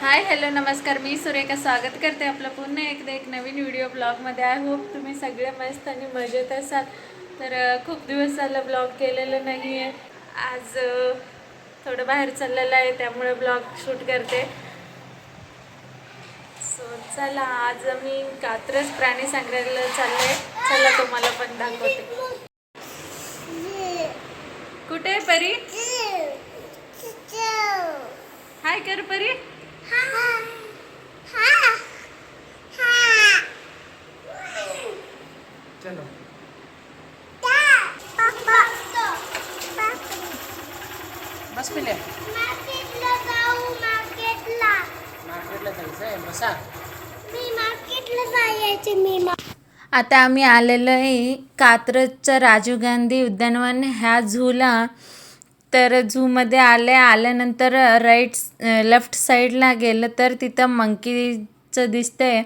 Hi hello नमस्कार. मी सुरेखा स्वागत करते आपलं पुन्हा एकदा एक नवीन व्हिडिओ ब्लॉगमध्ये आय होप तुम्ही सगळे मस्त आणि मजेत असाल. तर खूप दिवस झालं ब्लॉग केलेलं नाही आहे आज थोडं बाहेर चाललेलं आहे त्यामुळे ब्लॉग शूट करते. सो चला आज आम्ही कात्रज प्राणी संग्रहालयाला चाललोय. चला तुम्हाला पण दाखवते. कुठे आहे परी? हाय कर परी. चलो. बस पिले. मार्केटला जायचं आहे बसा. आता आम्ही आलेलो आहे कात्रजचं राजीव गांधी उद्यानवन. ह्या झूला तर झूमध्ये आले आल्यानंतर राईट लेफ्ट साईडला गेलं तर तिथं मंकीचं दिसतंय.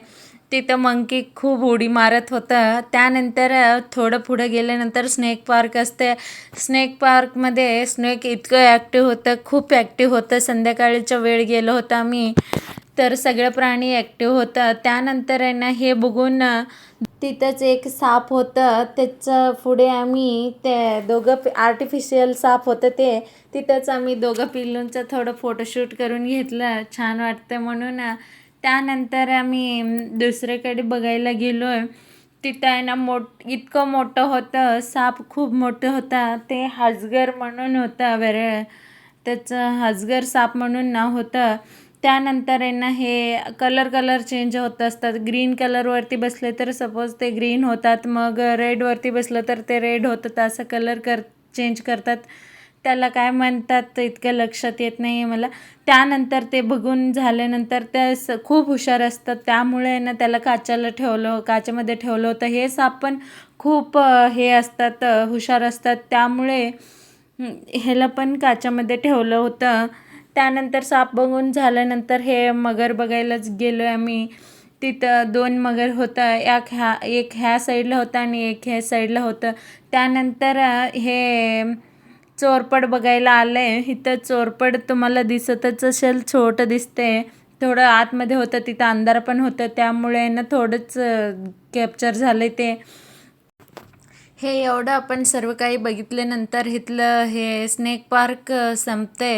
तिथं मंकी खूप उडी मारत होतं. त्यानंतर थोडं पुढं गेल्यानंतर स्नेक पार्क असते. स्नेक पार्कमध्ये स्नेक इतकं ॲक्टिव्ह होतं खूप ॲक्टिव्ह होतं. संध्याकाळीच्या वेळ गेलो होतो आम्ही तर सगळं प्राणी ॲक्टिव्ह होतं. त्यानंतर आहे ना हे बघून तिथंच एक साप होतं. त्याचं पुढे आम्ही ते दोघं आर्टिफिशियल साप होतं ते. तिथंच आम्ही दोघं पिल्लूंचं थोडं फोटोशूट करून घेतलं. छान वाटतं म्हणून त्यानंतर आम्ही दुसरीकडे बघायला गेलो आहे तिथं आहे ना मोठ इतकं मोठं होतं साप खूप मोठं होता ते हाजगर म्हणून होतं वेरळ त्याचं हाजगर साप म्हणून नाव होतं. त्यानंतर आहे ना हे कलर कलर चेंज होत असतात. ग्रीन कलरवरती बसले तर सपोज ते ग्रीन होतात मग रेडवरती बसलं तर ते रेड होतं असं कलर कर चेंज करतात. त्याला काय म्हणतात इतकं लक्षात येत नाही आहे मला. त्यानंतर ते बघून झाल्यानंतर त्या स खूप हुशार असतात. त्यामुळे ना त्याला काचाला ठेवलं काचेमध्ये ठेवलं होतं. हे साप पण खूप हे असतात हुशार असतात. त्यामुळे ह्याला पण काचामध्ये ठेवलं होतं. त्यानंतर साप बघून झाल्यानंतर हे मगर बघायलाच गेलो आहे आम्ही. तिथं दोन मगर होतं. एक ह्या एक ह्या साईडला होता आणि एक ह्या साईडला होतं. त्यानंतर हे चोरपड बघायला आले इथं चोरपड तुम्हाला दिसतच असेल छोटं दिसते. थोडं आतमध्ये होतं तिथं अंधार पण होतं. त्यामुळे ना थोडंच कॅप्चर झालं ते. हे एवढं आपण सर्व काही बघितल्यानंतर इथलं हे स्नेक पार्क संपते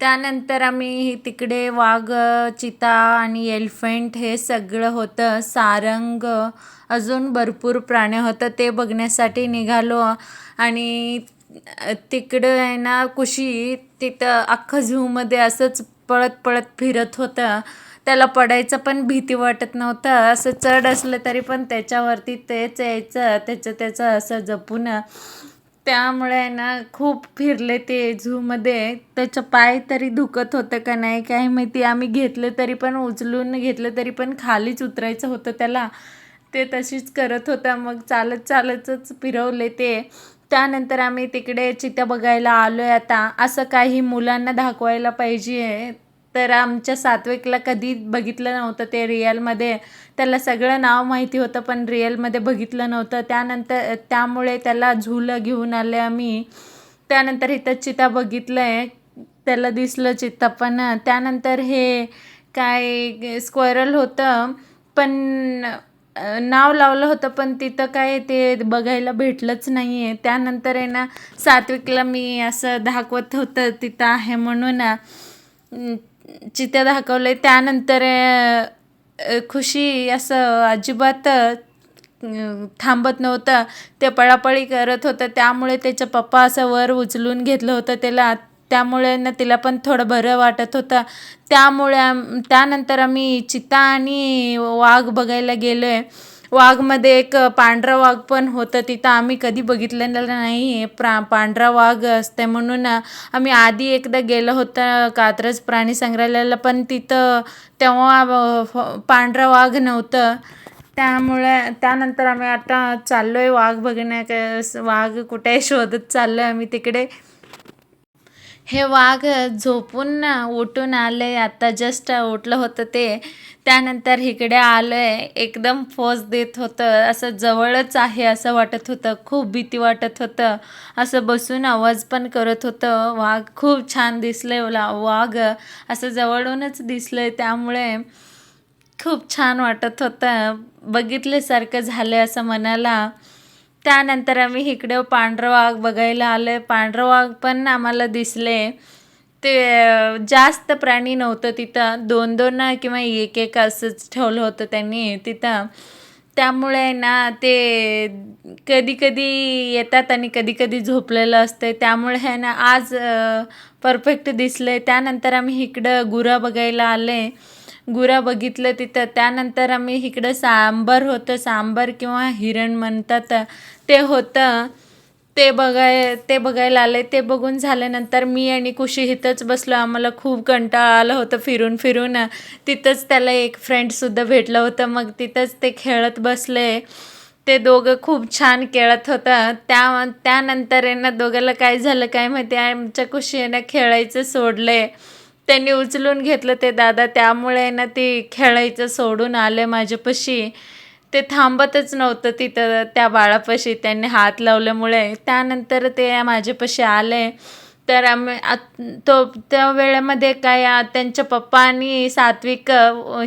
त्यानंतर आम्ही तिकडे वाघ चिता आणि एलिफंट हे सगळं होतं. सारंग अजून भरपूर प्राणी होतं. ते बघण्यासाठी निघालो. आणि तिकडं आहे ना कुशी तिथं अख्खं झूमध्ये असंच पळत पळत फिरत होतं. त्याला पडायचं पण भीती वाटत नव्हतं. असं चढ असलं तरी पण त्याच्यावरती तेच यायचं त्याचं त्याचं असं जपून. त्यामुळे ना खूप फिरले ते झूमध्ये. त्याचं पाय तरी दुखत होतं का नाही काय माहिती. आम्ही घेतलं तरी पण उचलून घेतलं तरी पण खालीच उतरायचं होतं त्याला. ते तशीच करत होता. मग चालत चालतच फिरवले ते. त्यानंतर आम्ही तिकडे चित्या बघायला आलो आहे आता. असं काही मुलांना दाखवायला पाहिजे. तर आमच्या सात्विकला कधी बघितलं नव्हतं ते रिअलमध्ये. त्याला सगळं नाव माहिती होतं पण रिअलमध्ये बघितलं नव्हतं. त्यानंतर त्यामुळे त्याला झुलं घेऊन आले आम्ही. त्यानंतर इथं चिता बघितलं आहे त्याला दिसलं चित्ता पण. त्यानंतर हे काय स्क्वेरल होतं. पण नाव लावलं होतं पण तिथं काय ते बघायला भेटलंच नाही आहे त्यानंतर आहे ना सात्विकला मी असं दाखवत होतं तिथं आहे म्हणून. चित्त चित्या दाखवले त्यानंतर खुशी असं अजिबात थांबत नव्हतं. ते पळापळी करत होतं. त्यामुळे त्याचा पप्पा असं वर उचलून घेतलं होतं. त्याला त्यामुळे ना तिला पण थोडं बरं वाटत होतं. त्यामुळे आम त्यानंतर आम्ही चिता आणि वाघ बघायला गेलो आहे वाघमध्ये एक पांढरा वाघ पण होतं तिथं. आम्ही कधी बघितलेलं नाही प्रा पांढरा वाघ असते म्हणून आम्ही आधी एकदा गेलो होतं कात्रज प्राणी संग्रहालयाला पण तिथं तेव्हा पांढरा वाघ नव्हतं. त्यामुळे त्यानंतर आम्ही आता चाललो आहे वाघ बघण्या वाघ कुठे शोधत चाललो आहे आम्ही तिकडे. हे वाघ झोपून ना उठून आले आता जस्ट उठलं होतं ते. त्यानंतर इकडे आलोय. एकदम फोज देत होतं. असं जवळच आहे असं वाटत होतं. खूप भीती वाटत होतं. असं बसून आवाज पण करत होतं. वाघ खूप छान दिसलंय. मला वाघ असं जवळूनच दिसलंय. त्यामुळे खूप छान वाटत होतं. बघितल्यासारखं झालं असं मनाला. त्यानंतर आम्ही इकडे पांढरं वाघ बघायला आलं पांढरं वाघ पण आम्हाला दिसले ते जास्त प्राणी नव्हतं तिथं. दोन दोन किंवा एक एक असंच ठेवलं होतं त्यांनी तिथं. त्यामुळे ना ते कधी कधी येतात आणि कधी कधी झोपलेलं असते त्यामुळे आहे ना आज परफेक्ट दिसलं त्यानंतर आम्ही इकडं गुरं बघायला आले गुरं बघितलं तिथं. त्यानंतर आम्ही इकडं सांबर होतं. सांबर किंवा हिरण म्हणतात. ते होतं. ते बघाय ते बघायला आले. ते बघून झाल्यानंतर मी आणि कुशी इथंच बसलो. आम्हाला खूप कंटाळा आलं होतं फिरून फिरून. तिथंच त्याला एक फ्रेंडसुद्धा भेटलं होतं. मग तिथंच ते खेळत बसले. ते दोघं खूप छान खेळत होतं. त्या त्यानंतर आहे ना दोघाला काय झालं काय माहिती? आमच्या कुशी आहे ना खेळायचं सोडले. त्यांनी उचलून घेतलं ते दादा. त्यामुळे ना ती खेळायचं सोडून आले माझ्यापाशी. ते थांबतच नव्हतं तिथं त्या बाळापाशी. त्यांनी हात लावल्यामुळे त्यानंतर ते माझ्यापाशी आले. तर आम्ही आत- तो त्या वेळेमध्ये काय त्यांच्या पप्पा आणि सात्विक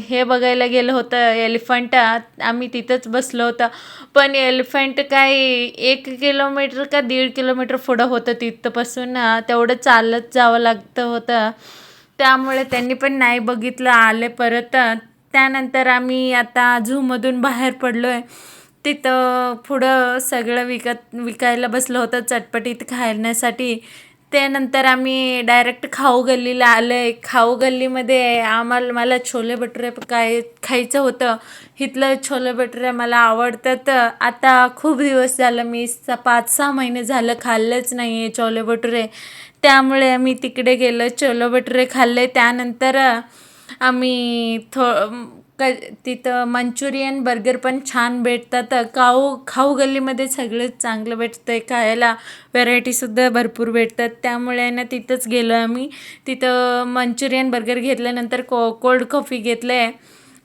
हे बघायला गेलं होतं एलिफंट आम्ही तिथंच बसलो होतं. पण एलिफंट काय एक किलोमीटर का दीड किलोमीटर पुढं होतं तिथंपासून. तेवढं चालत जावं लागतं होतं. त्यामुळे त्यांनी पण नाही बघितलं आले परत. त्यानंतर आम्ही आता झूमधून बाहेर पडलो आहे तिथं पुढं सगळं विकत विकायला बसलं होतं चटपटीत खाण्यासाठी त्यानंतर आम्ही डायरेक्ट खाऊ गल्लीला आलो आहे खाऊ गल्लीमध्ये आम्हाला मला छोले भटुरे काय खायचं होतं. इथलं छोले भटुरे मला आवडतात. आता खूप दिवस झालं मी स पाच सहा महिने झालं खाल्लंच नाही आहे छोले भटुरे. त्यामुळे आम्ही तिकडे गेलो छोले भटुरे खाल्ले. त्यानंतर आम्ही थो क तिथं मंचुरियन बर्गर पण छान भेटतात. खाऊ खाऊ गल्लीमध्ये सगळंच चांगलं भेटतं आहे खायला व्हेरायटीसुद्धा भरपूर भेटतात. त्यामुळे ना तिथंच गेलो आम्ही. तिथं मंचुरियन बर्गर घेतल्यानंतर को कोल्ड कॉफी घेतलं आहे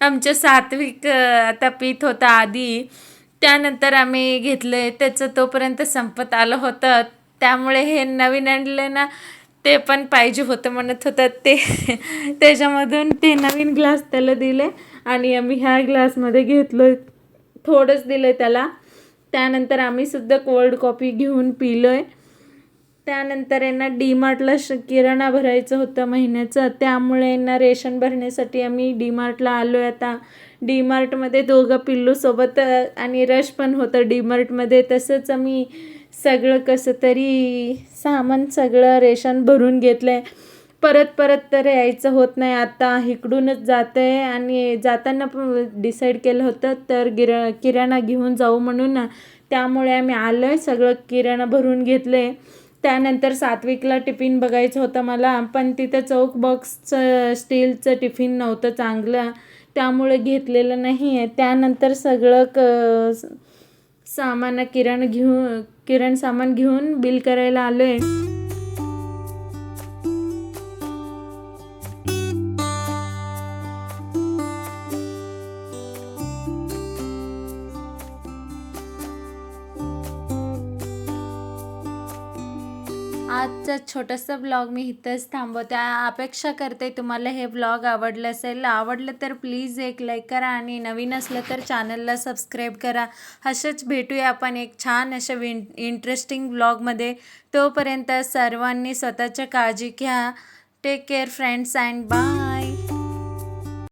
आमच्या सात्विक आता पीत होता आधी. त्यानंतर आम्ही घेतलं आहे त्याचं तोपर्यंत संपत आलं होतं. त्यामुळे हे नवीन आणलं ना ते पण पाहिजे होतं म्हणत होतं. ते त्याच्यामधून ते नवीन ग्लास त्याला दिले. आणि आम्ही ह्या ग्लासमध्ये घेतलो थोडंच दिलं आहे त्याला. त्यानंतर आम्ही सुद्धा कोल्ड कॉफी घेऊन पिलो आहे त्यानंतर यांना डीमार्टला श किराणा भरायचं होतं महिन्याचं. त्यामुळे यांना रेशन भरण्यासाठी आम्ही डीमार्टला आलो आहे आता. डीमार्टमध्ये दोघं पिल्लूसोबत आणि रश पण होतं डीमार्टमध्ये. तसंच आम्ही सगळं कसं तरी सामान सगळं रेशन भरून घेतलं आहे परत परत तर यायचं होत नाही. आता इकडूनच जातं आहे आणि जाताना पण डिसाईड केलं होतं तर गिरा किराणा घेऊन जाऊ म्हणून त्यामुळे आम्ही आलो आहे सगळं किराणा भरून घेतलं आहे त्यानंतर सात्विकला टिफिन बघायचं होतं मला पण तिथं चौक बॉक्सचं स्टीलचं टिफिन नव्हतं चांगलं. त्यामुळे घेतलेलं नाही. आहे त्यानंतर सगळं क सामान किरण घेऊन किराण सामान घेऊन बिल करायला आलो आहे आजचा छोटासा ब्लॉग मी इथंच थांबवते. अपेक्षा करते तुम्हाला हे ब्लॉग आवडलं असेल. आवडलं तर प्लीज एक लाईक करा आणि नवीन असलं तर चॅनलला सबस्क्राईब करा. असेच भेटूया आपण एक छान अशा विन इंटरेस्टिंग ब्लॉगमध्ये तोपर्यंत सर्वांनी स्वतःच्या काळजी घ्या. Take care friends and bye